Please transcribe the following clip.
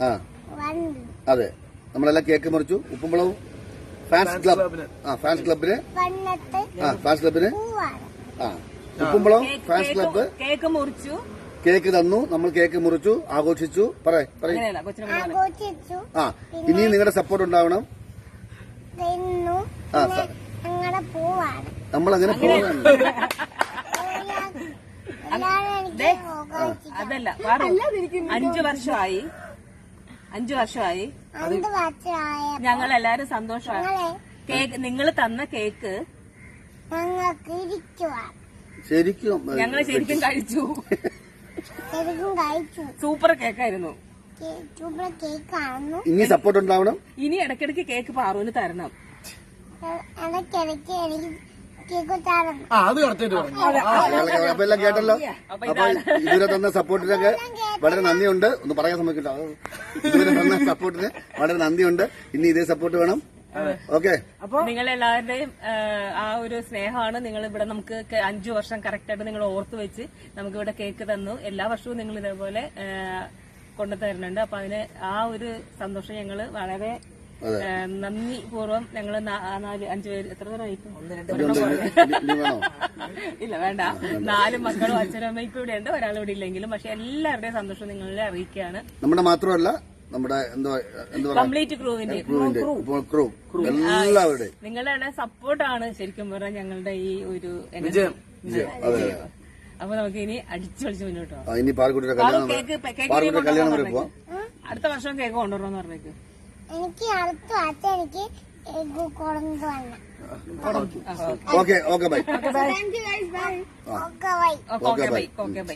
ആ. അതെ. നമ്മളെല്ലാം കേക്ക് മുറിച്ചു. ഉപ്പുമ്പളവും ഫാൻസ് ക്ലബ് ആ ഫാൻസ് ക്ലബിന് ആ ഫാൻസ് ക്ലബിന് പൂവാണ്. ആ. ഉപ്പുമ്പളവും ഫാൻസ് ക്ലബ് കേക്ക് മുറിച്ചു. കേക്ക് തന്നു. നമ്മൾ കേക്ക് മുറിച്ചു. ആഘോഷിച്ചു. പറയ് ആ ഇനിയും നിങ്ങളുടെ സപ്പോർട്ട് ഉണ്ടാവണം. പൂവാണ്. നമ്മൾ അങ്ങനെ. എനിക്ക് അതല്ല അഞ്ചു വർഷമായി. അഞ്ചു വർഷമായി. ഞങ്ങൾ എല്ലാരും സന്തോഷമാണ്. കേക്ക് നിങ്ങൾ തന്ന കേക്ക് ശരിക്കും ഞങ്ങൾ ശരിക്കും കഴിച്ചു. സൂപ്പർ കേക്കായിരുന്നു. ഇനി സപ്പോർട്ട് ഉണ്ടാവണം? ഇനി ഇടക്കിടക്ക് കേക്ക് പാറുവിന് തരണം. ഇടയ്ക്കിടയ്ക്ക് എനിക്ക് കേക്ക് തരണം. ആ അത് കറക്റ്റായിട്ട് പറഞ്ഞു. അയാളൊക്കെ എല്ലാം കേട്ടല്ലോ? അപ്പൊ ഇതുവരെ തന്ന സപ്പോർട്ടിനൊക്കെ വളരെ നന്ദിയുണ്ട്. ഒന്ന് പറയാൻ സമ്മതിക്കില്ല ഇതുവരെ തന്ന സപ്പോർട്ടിന് വളരെ നന്ദിയുണ്ട്. ഇനി ഇതേ സപ്പോർട്ട് വേണം. ഓക്കെ അപ്പൊ നിങ്ങൾ എല്ലാവരുടെയും ആ ഒരു സ്നേഹമാണ് നിങ്ങൾ ഇവിടെ നമുക്ക് അഞ്ചു വർഷം കറക്റ്റ് ആയിട്ട് നിങ്ങൾ ഓർത്തു വെച്ച് നമുക്ക് ഇവിടെ കേക്ക് തന്നു. എല്ലാ വർഷവും നിങ്ങൾ ഇതേപോലെ കൊണ്ടുതരുന്നുണ്ട്. അപ്പൊ അതിന് ആ ഒരു സന്തോഷം ഞങ്ങൾ വളരെ നന്ദി പൂർവം. ഞങ്ങൾ നാല് അഞ്ചു പേര്. എത്ര പേരായിട്ടും ഇല്ല വേണ്ട. നാല് മക്കളും അച്ഛനും അമ്മയും ഇപ്പൊ ഇവിടെ ഉണ്ട് ഒരാൾ ഇവിടെ ഇല്ലെങ്കിലും. പക്ഷെ എല്ലാവരുടെയും സന്തോഷം നിങ്ങളെ അറിയിക്കുകയാണ്. നമ്മുടെ മാത്രമല്ല നമ്മുടെ എന്തോ കംപ്ലീറ്റ് ക്രൂവിന്റെ ക്രൂ എല്ലാവരുടെയും. നിങ്ങളുടെ സപ്പോർട്ടാണ് ശരിക്കും പറഞ്ഞാൽ ഞങ്ങളുടെ ഈ ഒരു അപ്പൊ നമുക്ക് ഇനി അടിച്ചു പൊളിച്ച് മുന്നോട്ട് പോകാം. കല്യാണം കേക്ക് വരെ പോവാം. അടുത്ത വർഷം കേക്ക് കൊണ്ടുവരണമെന്ന് പറഞ്ഞേക്ക്. എനിക്ക് അടുത്ത വർഷം എനിക്ക് കേക്ക് കൊണ്ടുവരണം okay okay bye. Okay bye. Okay bye okay bye